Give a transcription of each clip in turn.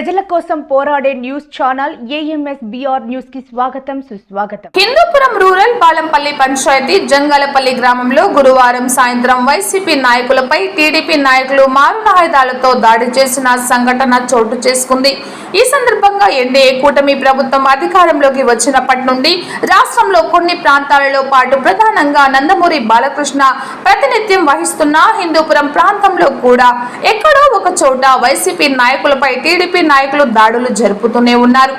ప్రజల కోసం పోరాడే న్యూస్ ఛానల్ ఏఎంఎస్ బిఆర్ న్యూస్కి స్వాగతం సుస్వాగతం. హిందూపురం రూరల్ బాలంపల్లి పంచాయతీ జంగాలపల్లి గ్రామంలో గురువారం సాయంత్రం వైసీపీ నాయకులపై టీడీపీ నాయకులు మారణాయుధాలతో దాడి చేసిన సంఘటన చోటు చేసుకుంది. ఈ సందర్భంగా ఎన్డీఏ కూటమి ప్రభుత్వం అధికారంలోకి వచ్చినప్పటి నుండి రాష్ట్రంలో కొన్ని ప్రాంతాలలో పాటు ప్రధానంగా నందమూరి బాలకృష్ణ ప్రాతినిధ్యం వహిస్తున్న హిందూపురం ప్రాంతంలో కూడా ఎక్కడో ఒక చోట వైసీపీ నాయకులపై టీడీపీ నాయకులు దాడులు జరుపుతూనే ఉన్నారు.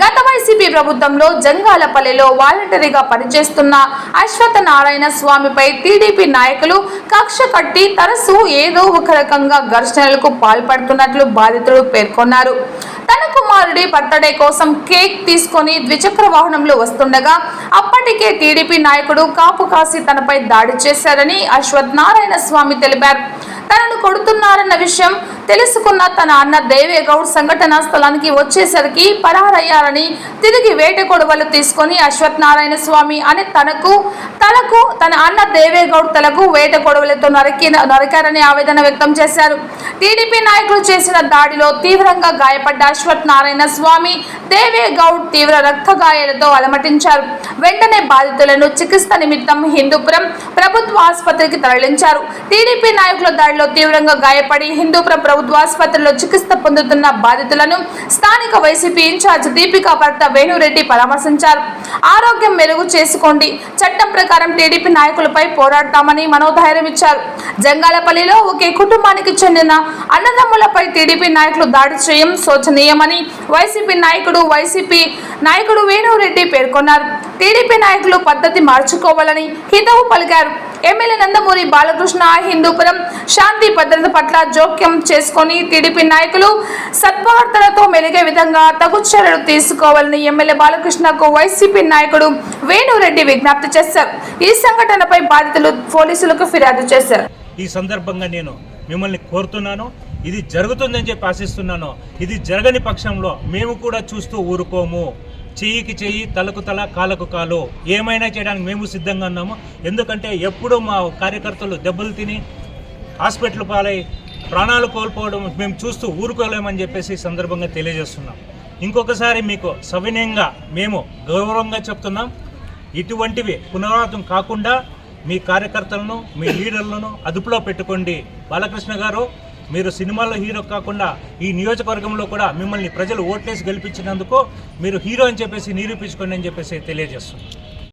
గత వైసీపీ ప్రభుత్వంలో జంగాలపల్లిలో వాలంటరీగా పనిచేస్తున్న అశ్వత్ నారాయణ స్వామిపై టీడీపీ నాయకులు కక్ష కట్టి తరచూ ఏదో ఒక రకంగా ఘర్షణలకు పాల్పడుతున్నట్లు బాధితుడు పేర్కొన్నారు. తన కుమారుడి బర్త్డే కోసం కేక్ తీసుకొని ద్విచక్ర వాహనంలో వస్తుండగా అప్పటికే టీడీపీ నాయకుడు కాపు కాసి తనపై దాడి చేశారని అశ్వత్ నారాయణ స్వామి తెలిపారు. తనను కొడుతున్నారన్న విషయం తెలుసుకున్న తన అన్న దేవేగౌడ్ సంఘటనా స్థలానికి వచ్చేసరికి పరారయ్యారని తిరిగి వేట కొడవలు తీసుకొని అశ్వత్నారాయణ స్వామి అని తనకు తలకు తన అన్న దేవేగౌడ్ తలకు వేట కొడవలతో నరికి నరికారని ఆవేదన వ్యక్తం చేశారు. టీడీపీ నాయకులు చేసిన దాడిలో తీవ్రంగా గాయపడ్డ అశ్వత్ నారాయణ స్వామి దేవేగౌడ్ తీవ్ర రక్త గాయాలతో అలమటించారు. వెంటనే బాధితులను చికిత్స నిమిత్తం హిందూపురం ప్రభుత్వ ఆసుపత్రికి తరలించారు. టీడీపీ నాయకుల దాడిలో తీవ్రంగా గాయపడి హిందూపురం ప్రభుత్వ ఆసుపత్రిలో చికిత్స పొందుతున్న బాధితులను స్థానిక వైసీపీ ఇన్ఛార్జ్ దీపికా భర్త వేణురెడ్డి పరామర్శించారు. ఆరోగ్యం మెరుగు చేసుకోండి. చట్టం ప్రకారం టీడీపీ నాయకులపై పోరాడతామని మనోధైర్యం ఇచ్చారు. జంగాలపల్లిలో ఒకే కుటుంబానికి చెందిన అన్నదమ్ములపై టీడీపీ నాయకులు దాడి చేయం శోచనీయమని వైసీపీ నాయకుడు వైసీపీ నాయకుడు వేణురెడ్డి పేర్కొన్నారు. టీడీపీ నాయకులు పద్ధతి మార్చుకోవాలని హితవు పలికారు. ఎమ్మెల్యే నందమూరి బాలకృష్ణ హిందూపురం శాంతి భద్రత పట్ల జోక్యం చేసుకొని టీడీపీ నాయకులు సత్వార్తలతో మెలిగే విధంగా తగు చర్యలు తీసుకోవాలని ఎమ్మెల్యే బాలకృష్ణకు వైసీపీ నాయకుడు వేణురెడ్డి విజ్ఞప్తి చేశారు. ఈ సంఘటనపై బాధితులు పోలీసులకు ఫిర్యాదు చేశారు. ఈ సందర్భంగా నేను మిమ్మల్ని కోరుతున్నాను. ఇది జరుగుతుందని చెప్పి ఆశిస్తున్నాను. ఇది జరగని పక్షంలో మేము కూడా చూస్తూ ఊరుకోము. చెయ్యికి చెయ్యి తలకు తల కాలకు కాలు. ఏమైనా చేయడానికి మేము సిద్ధంగా ఉన్నాము. ఎందుకంటే ఎప్పుడూ మా కార్యకర్తలు దెబ్బలు తిని హాస్పిటల్ పాలై ప్రాణాలు కోల్పోవడం మేము చూస్తూ ఊరుకోలేమని చెప్పేసి సందర్భంగా తెలియజేస్తున్నాం. ఇంకొకసారి మీకు సవినయంగా మేము గౌరవంగా చెప్తున్నాం. ఇటువంటివి పునరావృతం కాకుండా మీ కార్యకర్తలను మీ లీడర్లను అదుపులో పెట్టుకోండి. బాలకృష్ణ గారు మీరు సినిమాల్లో హీరో కాకుండా ఈ నియోజకవర్గంలో కూడా మిమ్మల్ని ప్రజలు ఓట్లేసి గెలిపించినందుకు మీరు హీరో అని చెప్పేసి నిరూపించుకోండి అని చెప్పేసి తెలియజేస్తుంది